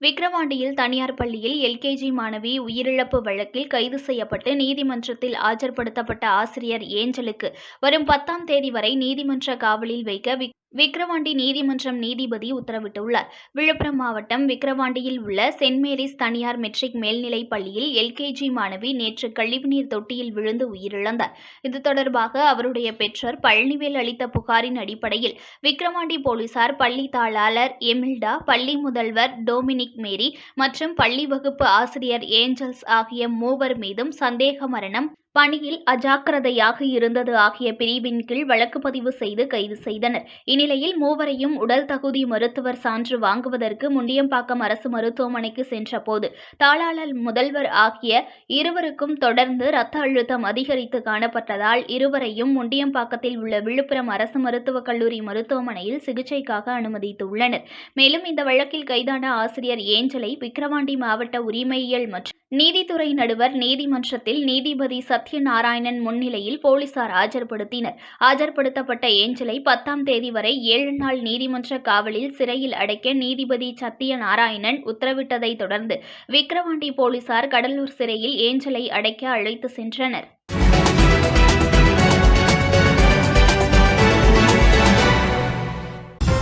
விக்கிரவாண்டியில் தனியார் பள்ளியில் எல்கேஜி மாணவி உயிரிழப்பு வழக்கில் கைது செய்யப்பட்டு நீதிமன்றத்தில் ஆஜர்படுத்தப்பட்ட ஆசிரியர் ஏஞ்சலுக்கு வரும் பத்தாம் தேதி வரை நீதிமன்ற காவலில் வைக்க விக்கிரவாண்டி நீதிமன்றம் நீதிபதி உத்தரவிட்டுள்ளார். விழுப்புரம் மாவட்டம் விக்கிரவாண்டியில் உள்ள சென்ட் மேரிஸ் தனியார் மெட்ரிக் மேல்நிலைப் பள்ளியில் எல்கேஜி மாணவி நேற்று கழிவுநீர் தொட்டியில் விழுந்து உயிரிழந்தார். இது தொடர்பாக அவருடைய பெற்றோர் பழனிவேல் அளித்த புகாரின் அடிப்படையில் விக்கிரவாண்டி போலீசார் பள்ளி தாளாளர் எமில்டா பள்ளி முதல்வர் டொமினிக் மேரி மற்றும் பள்ளி வகுப்பு ஆசிரியர் ஏஞ்சல்ஸ் ஆகிய மூவர் மீதும் சந்தேக மரணம் பணியில் அஜாக்கிரதையாக இருந்தது ஆகிய பிரிவின் கீழ் வழக்கு பதிவு செய்து கைது செய்தனர். இந்நிலையில் மூவரையும் உடல் தகுதி மருத்துவர் சான்று வாங்குவதற்கு முண்டியம்பாக்கம் அரசு மருத்துவமனைக்கு சென்றபோது தாளாளர் முதல்வர் ஆகிய இருவருக்கும் தொடர்ந்து இரத்த அழுத்தம் அதிகரித்து காணப்பட்டதால் இருவரையும் முண்டியம்பாக்கத்தில் உள்ள விழுப்புரம் அரசு மருத்துவக் கல்லூரி மருத்துவமனையில் சிகிச்சைக்காக அனுமதித்துள்ளனர். மேலும் இந்த வழக்கில் கைதான ஆசிரியர் ஏஞ்சலை விக்கிரவாண்டி மாவட்ட உரிமையியல் மற்றும் நீதித்துறை நடுவர் நீதிமன்றத்தில் நீதிபதி சத்யநாராயணன் முன்னிலையில் போலீசார் ஆஜர்படுத்தினர். ஆஜர்படுத்தப்பட்ட ஏஞ்சலை பத்தாம் தேதி வரை ஏழு நாள் நீதிமன்ற காவலில் சிறையில் அடைக்க நீதிபதி சத்யநாராயணன் உத்தரவிட்டதை தொடர்ந்து விக்கிரவாண்டி போலீசார் கடலூர் சிறையில் ஏஞ்சலை அடைக்க அழைத்து சென்றனர்.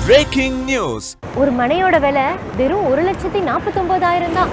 பிரேக்கிங் நியூஸ் ஒரு மனையோட விலை வெறும் ஒரு லட்சத்தி நாற்பத்தொன்பதாயிரம் தான்.